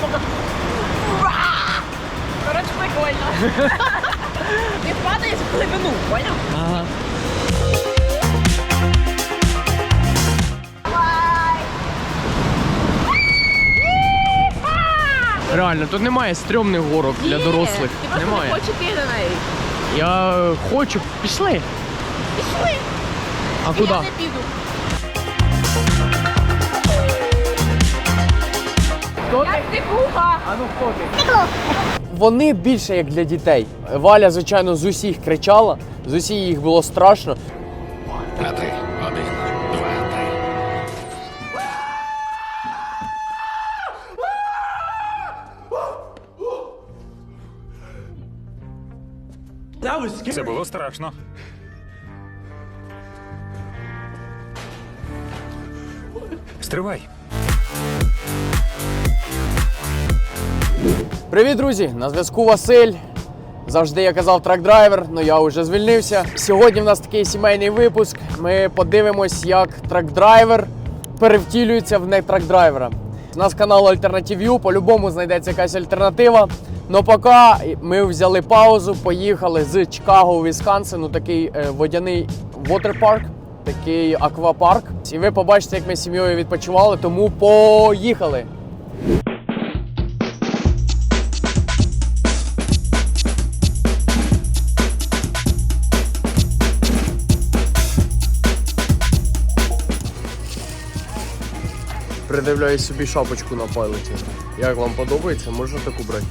потім Ура! Коротше, прикольно. Він падає в глибину, поняв? Ага. Реально, тут немає стрьомних горок для Ні, дорослих. Ти просто Немає. не хочеш йти на неї. Я хочу. Пішли. Пішли. А куди? Я не піду. Хто Як ти буха? А ну хто ти? Вони більше як для дітей. Валя, звичайно, з усіх кричала, з усіх їх було страшно. На три. Один, два, три. Це було страшно. Стривай. Привіт, друзі! На зв'язку Василь. Завжди я казав трак-драйвер, але я вже звільнився. Сьогодні в нас такий сімейний випуск. Ми подивимось, як трак-драйвер перевтілюється в не трак-драйвера. У нас канал Альтернатив по-любому знайдеться якась альтернатива. Но поки ми взяли паузу, поїхали з Чикаго у Вісконсин, у такий е, водяний вотерпарк, такий аквапарк. І ви побачите, як ми з сім'єю відпочивали, тому поїхали! Придивляю собі шапочку на пайлоті. Як вам подобається, можна таку брати.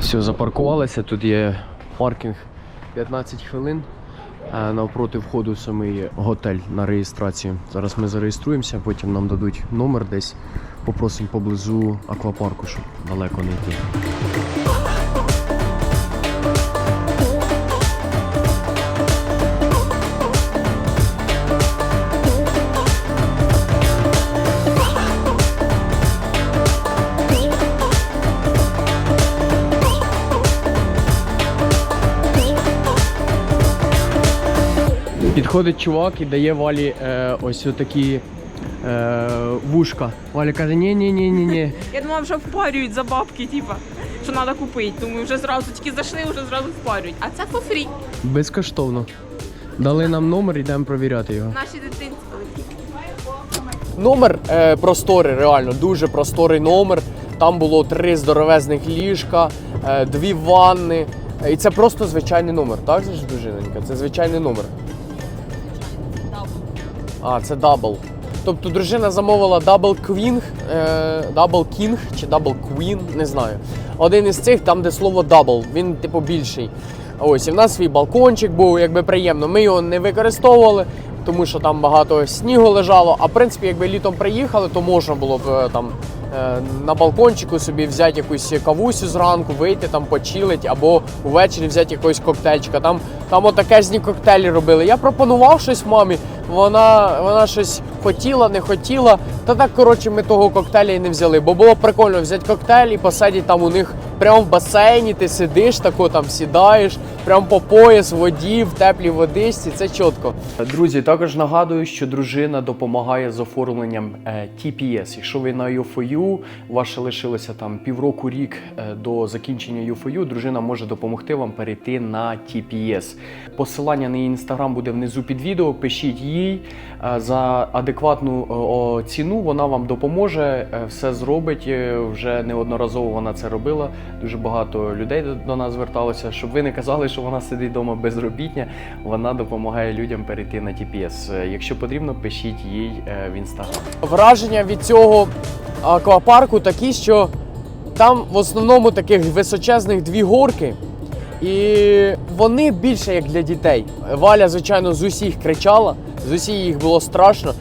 Все, запаркувалися. Тут є паркінг 15 хвилин. А навпроти входу самий готель на реєстрацію. Зараз ми зареєструємося, потім нам дадуть номер десь. Попросимо поблизу аквапарку, щоб далеко не йти. Підходить чувак і дає Валі е, ось такі е, вушка. Валя каже: ні ні ні ні ні Я думала, вже впарюють за бабки, типа, що треба купити. Думаю, вже зразу тільки зайшли, вже зразу впарюють. А це for free. Безкоштовно. Дали нам номер, йдемо провіряти його. Наші дитинці. Номер е, просторий, реально, дуже просторий номер. Там було три здоровезних ліжка, е, дві ванни. І це просто звичайний номер, так же ж, дружинонька? Це звичайний номер. А, це дабл. Тобто дружина замовила дабл квінг, дабл кінг чи дабл квін, не знаю. Один із цих, там, де слово дабл, він типу більший. Ось, і в нас свій балкончик був, якби приємно. Ми його не використовували, тому що там багато снігу лежало. А в принципі, якби літом приїхали, то можна було б е, там е, на балкончику собі взяти якусь кавусю зранку, вийти там почилить, або увечері взяти якогось коктейльчика. Там, там отакезні коктейлі робили. Я пропонував щось мамі, вона, вона щось хотіла, не хотіла. Та так, коротше, ми того коктейля і не взяли. Бо було прикольно взяти коктейль і посидіти там у них прямо в басейні, ти сидиш, тако там сідаєш, прямо по пояс в воді, в теплій водичці. Це чітко. Друзі, також нагадую, що дружина допомагає з оформленням е, TPS. Якщо ви на UFOU, вас лишилося там півроку рік е, до закінчення UFOU, дружина може допомогти вам перейти на TPS. Посилання на її інстаграм буде внизу під відео. Пишіть їй е, за адекватну е, ціну. Вона вам допоможе, е, все зробить. Вже неодноразово вона це робила. Дуже багато людей до- нас зверталося. Щоб ви не казали, що вона сидить вдома безробітня. Вона допомагає людям перейти на TPS. Якщо потрібно, пишіть їй в інстаграм. Враження від цього аквапарку такі, що там в основному таких височезних дві горки. І вони більше як для дітей. Валя, звичайно, з усіх кричала, з усіх їх було страшно.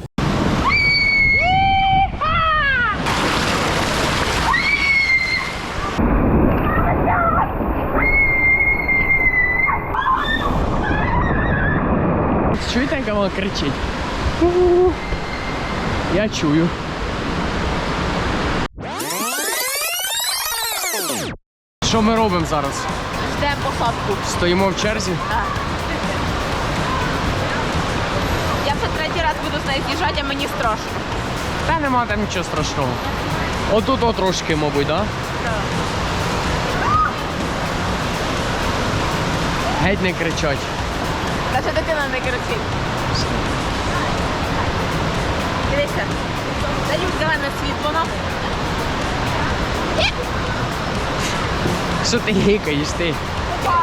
Чуєте, як вона кричить? Я чую. Що ми робимо зараз? Ждемо посадку. Стоїмо в черзі? Так. Буду з нею з'їжджати, а мені страшно. Та нема там нічого страшного. Отут от трошки, мабуть, да? Геть не кричать. Наша дитина не кричить. Дивися. Дають зелене світло нам. Що ти гикаєш ти? Давай,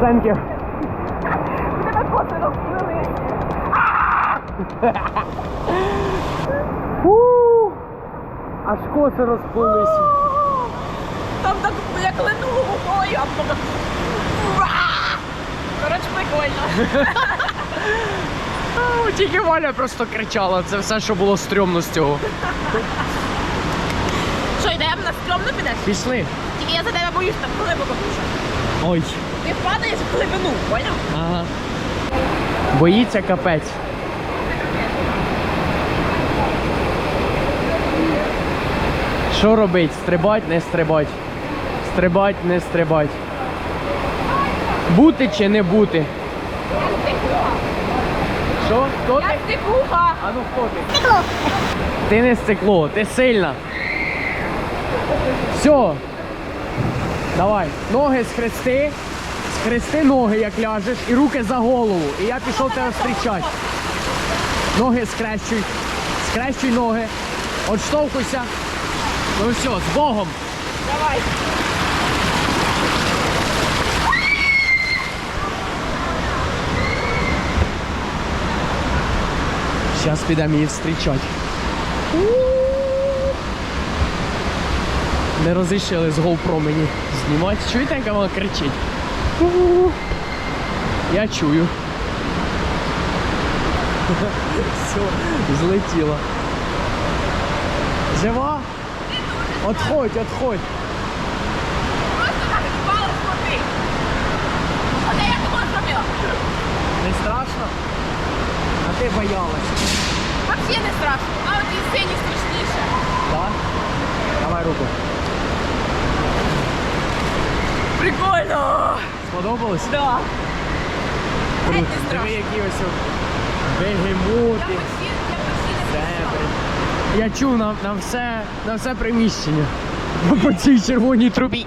Thank you. Тебе коси розплили. Аж коси розплилися. Там так як линуло губою, а потім так. Коротше, прикольно. Ау, Тільки Валя просто кричала. Це все, що було стрьомно з цього. Що, йдемо на стрьомно підеш? Пішли. Тільки я за тебе боюсь там глибоко дуже. Ой. Ти впадаєш в глибину, поняв? Ага. Боїться капець. Що робить? Стрибать, не стрибать. Стрибать, не стрибать. Бути чи не бути? Що? Хто Я ти? стикуха. А ну хто ти? Ти не стекло, ти сильна. Все. Давай. Ноги схрести. Схрести ноги, як ляжеш, і руки за голову. І я пішов тебе зустрічати. Ноги скрещуй. Скрещуй ноги. Отштовхуйся. Ну все, з Богом. Давай. Зараз підемо її зустрічати. Не розрішили з GoPro мені знімати. Чуєте, як вона кричить? У-у-у. Я чую. Все, злетіла. Жива? Отходь, отходь. Не страшно? А ти боялась. Взагалі не страшно. А от і сині страшніше. Так? Давай руку. Прикольно. Сподобалось? Да. Круто. Не. Диви, які ось бегемоти. Зебри. Я чув на, на все на все приміщення. По цій червоній трубі.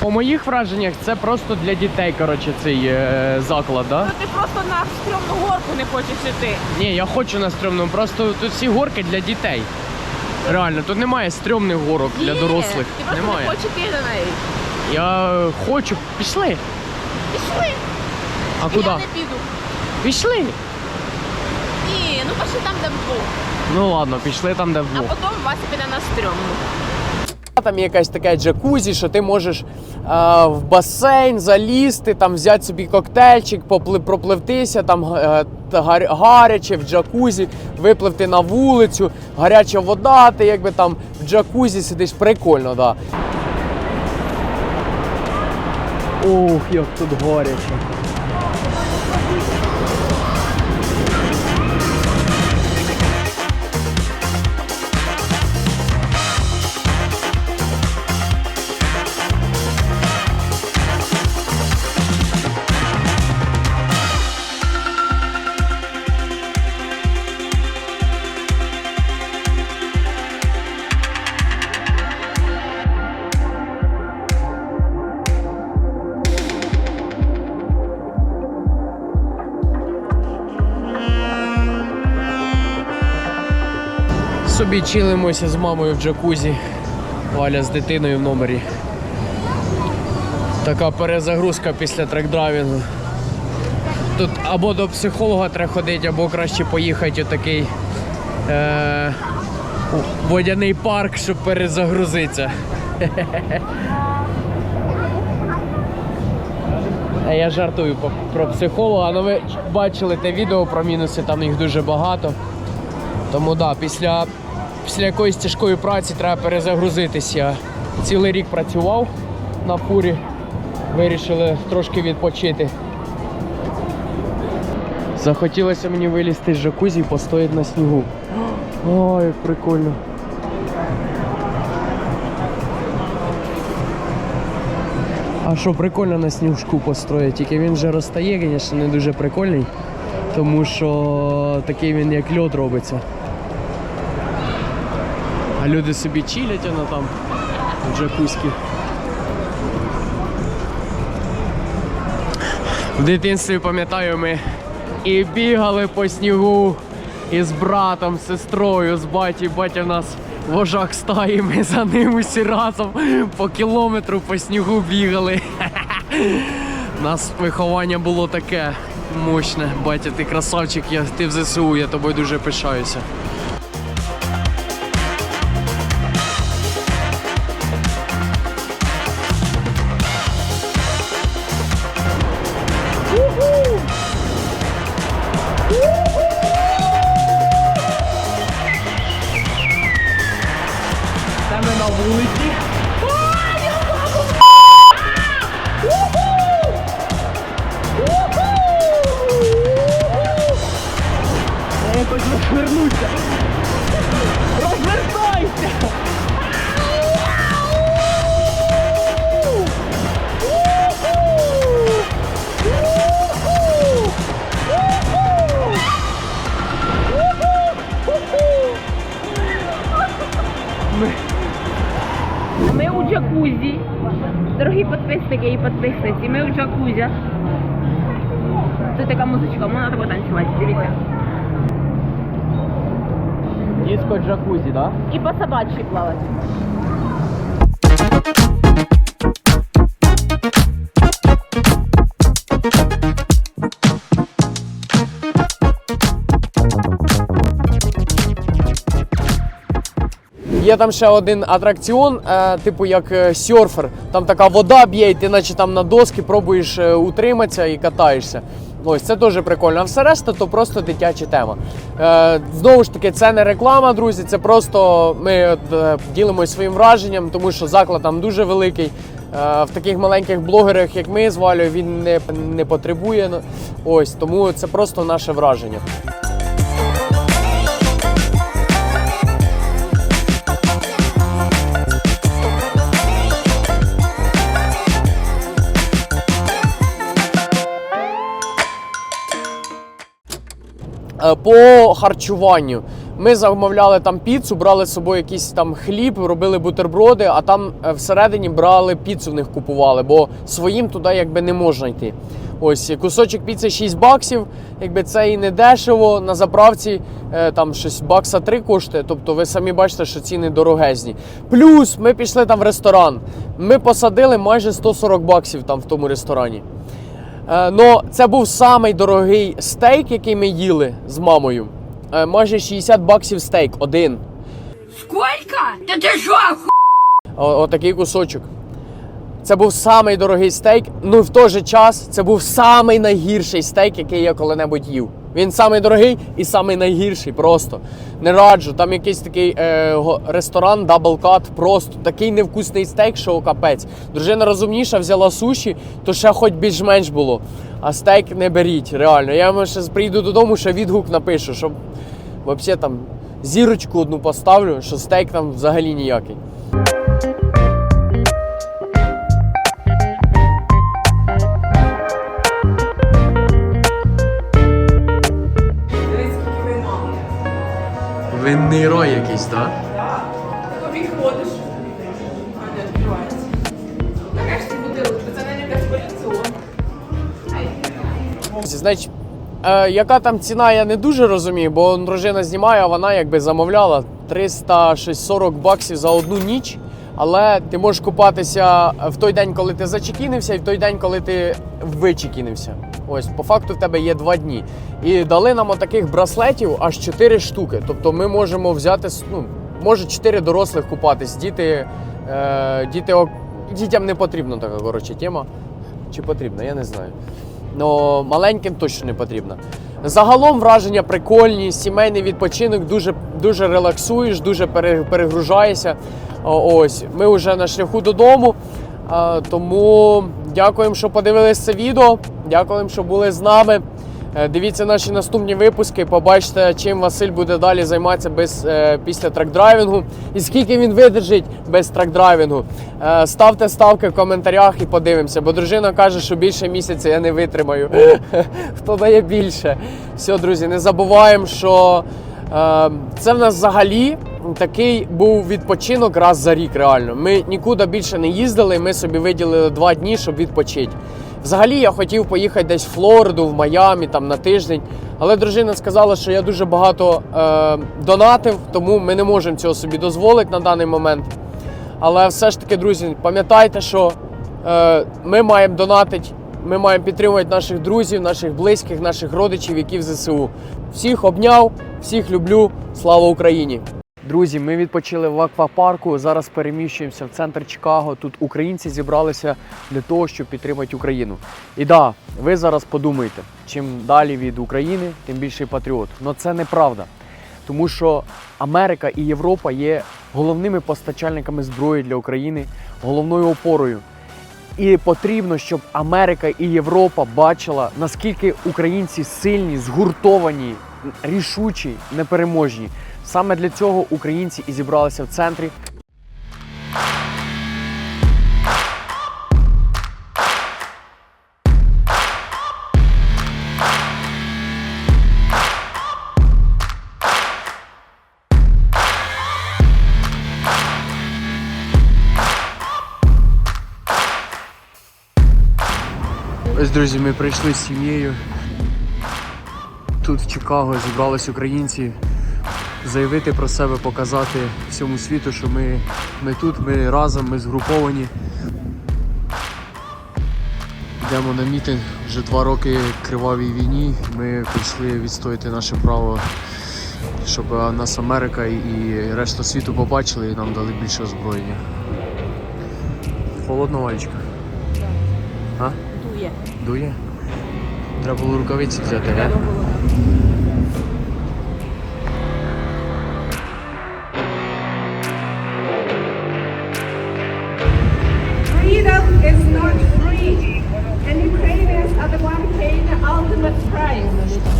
По моїх враженнях, це просто для дітей, коротше, цей е, заклад, да? Ну ти просто на стрьомну горку не хочеш іти. Ні, я хочу на стрьомному, просто тут всі горки для дітей. Реально, тут немає стрьомних горок для Є, дорослих. Ти просто Немає. не хочеш іти на неї. Я е, хочу. Пішли. Пішли. А куди? Я не піду. Пішли. Ні, ну пішли там, де вдвох. Ну ладно, пішли там, де А вдвох. потім Вася піде на стрьомну. Там є якась така джакузі, що ти можеш е, в басейн залізти, там взяти собі коктейльчик, поплив, пропливтися, там е, гар, гаряче в джакузі, випливти на вулицю, гаряча вода, ти якби там в джакузі сидиш, прикольно, да. Ух, як тут горяче. Собі чилимося з мамою в джакузі. Валя з дитиною в номері. Така перезагрузка після трек-драйвінгу. Тут або до психолога треба ходити, або краще поїхати у такий е- водяний парк, щоб перезагрузитися. Я жартую про психолога, але ви бачили те відео про мінуси, там їх дуже багато. Тому да, після, після якоїсь тяжкої праці треба перезагрузитися. Цілий рік працював на фурі, вирішили трошки відпочити. Захотілося мені вилізти з джакузі і постояти на снігу. Ой, як прикольно. А що прикольно на снігушку построїти, тільки він вже розтає, звісно, не дуже прикольний, тому що такий він як льод робиться. А люди собі чилять воно там в джакузькі. В дитинстві пам'ятаю, ми і бігали по снігу із братом, з сестрою, з батьком. Батя в нас вожак стаї, ми за ним усі разом по кілометру по снігу бігали. У нас виховання було таке мощне. Батя, ти красавчик, я, ти в ЗСУ, я тобою дуже пишаюся. Дорогі підписники і підписниці, ми у джакузі. Це така музичка, можна треба танцювати, дивіться. Диско джакузі, да? І по собачці плавати. Є там ще один атракціон, е, типу як е, серфер. Там така вода б'є, і ти наче там на доски пробуєш е, утриматися і катаєшся. Ось це дуже прикольно. А все решта то просто дитяча тема. Е, знову ж таки, це не реклама, друзі. Це просто ми от, ділимося своїм враженням, тому що заклад там дуже великий. В таких маленьких блогерах, як ми з він не, не потребує. ну, Ось тому це просто наше враження. По харчуванню ми замовляли там піцу, брали з собою якийсь там хліб, робили бутерброди, а там е, всередині брали піцу в них купували, бо своїм туди якби не можна йти. Ось кусочок піци 6 баксів, якби це і не дешево. На заправці е, там щось бакса 3 коштує. Тобто ви самі бачите, що ціни дорогезні. Плюс ми пішли там в ресторан. Ми посадили майже 140 баксів там в тому ресторані. Е, Но це був самий дорогий стейк, який ми їли з мамою. Е, Майже 60 баксів стейк один. Сколько? Та ти що, О- Отакий кусочок. Це був самий дорогий стейк. Ну в той же час це був самий найгірший стейк, який я коли-небудь їв. Він самий дорогий і самий найгірший просто. Не раджу. Там якийсь такий е, ресторан Double Cut, просто такий невкусний стейк, що капець. Дружина розумніша, взяла суші, то ще хоч більш-менш було. А стейк не беріть, реально. Я вам ще прийду додому, ще відгук напишу, щоб взагалі там зірочку одну поставлю, що стейк там взагалі ніякий. Винний рой якийсь, так? Тобі ходиш, а не відкривається. Це не якась поліціон. Значить, е, яка там ціна, я не дуже розумію, бо дружина знімає, а вона якби замовляла 340 баксів за одну ніч. Але ти можеш купатися в той день, коли ти зачекінився, і в той день, коли ти вичекінився. Ось, по факту, в тебе є два дні. І дали нам таких браслетів аж 4 штуки. Тобто ми можемо взяти, ну, може 4 дорослих купатись. Діти, е, діти, дітям не потрібна така коротше тема. Чи потрібна, я не знаю. Ну, маленьким точно не потрібно. Загалом враження прикольні, сімейний відпочинок, дуже, дуже релаксуєш, дуже пере- перегружаєшся. Ось, ми вже на шляху додому. Тому дякуємо, що подивились це відео. Дякуємо, що були з нами. Е, Дивіться наші наступні випуски. Побачите, чим Василь буде далі займатися без, е, після трек-драйвінгу і скільки він видержить без трек-драйвінгу. Е, ставте ставки в коментарях і подивимося, бо дружина каже, що більше місяця я не витримаю. Хто дає більше? Все, друзі, не забуваємо, що це в нас взагалі. Такий був відпочинок раз за рік, реально. Ми нікуди більше не їздили, ми собі виділили два дні, щоб відпочити. Взагалі я хотів поїхати десь в Флориду, в Майамі там на тиждень. Але дружина сказала, що я дуже багато е, донатив, тому ми не можемо цього собі дозволити на даний момент. Але все ж таки, друзі, пам'ятайте, що е, ми маємо донатити, ми маємо підтримувати наших друзів, наших близьких, наших родичів, які в ЗСУ. Всіх обняв, всіх люблю. Слава Україні! Друзі, ми відпочили в аквапарку. Зараз переміщуємося в центр Чикаго. Тут українці зібралися для того, щоб підтримати Україну. І да, ви зараз подумайте, чим далі від України, тим більший патріот. Але це неправда. Тому що Америка і Європа є головними постачальниками зброї для України, головною опорою. І потрібно, щоб Америка і Європа бачила, наскільки українці сильні, згуртовані, рішучі, непереможні. Саме для цього українці і зібралися в центрі. Ось, друзі, ми прийшли з сім'єю. Тут в Чикаго зібрались українці заявити про себе, показати всьому світу, що ми, ми тут, ми разом, ми згруповані. Йдемо на мітинг вже два роки кривавій війні. Ми прийшли відстояти наше право, щоб нас Америка і решта світу побачили і нам дали більше озброєння. Холодно, Валечка? А? Дує. Дує? Треба було рукавиці взяти, не? Freedom is not free, and Ukrainians are the one paying the ultimate price.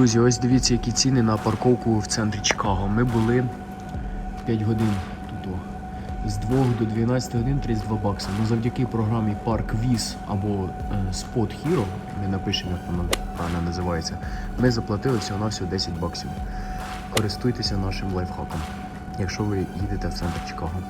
Друзі, ось дивіться, які ціни на парковку в центрі Чикаго. Ми були 5 годин тут. З 2 до 12 годин 32 бакси. Ну завдяки програмі Park Viz або е, Spot Hero, ми напишемо, як вона правильно називається. Ми заплатили всього на всього 10 баксів. Користуйтеся нашим лайфхаком, якщо ви їдете в центр Чикаго.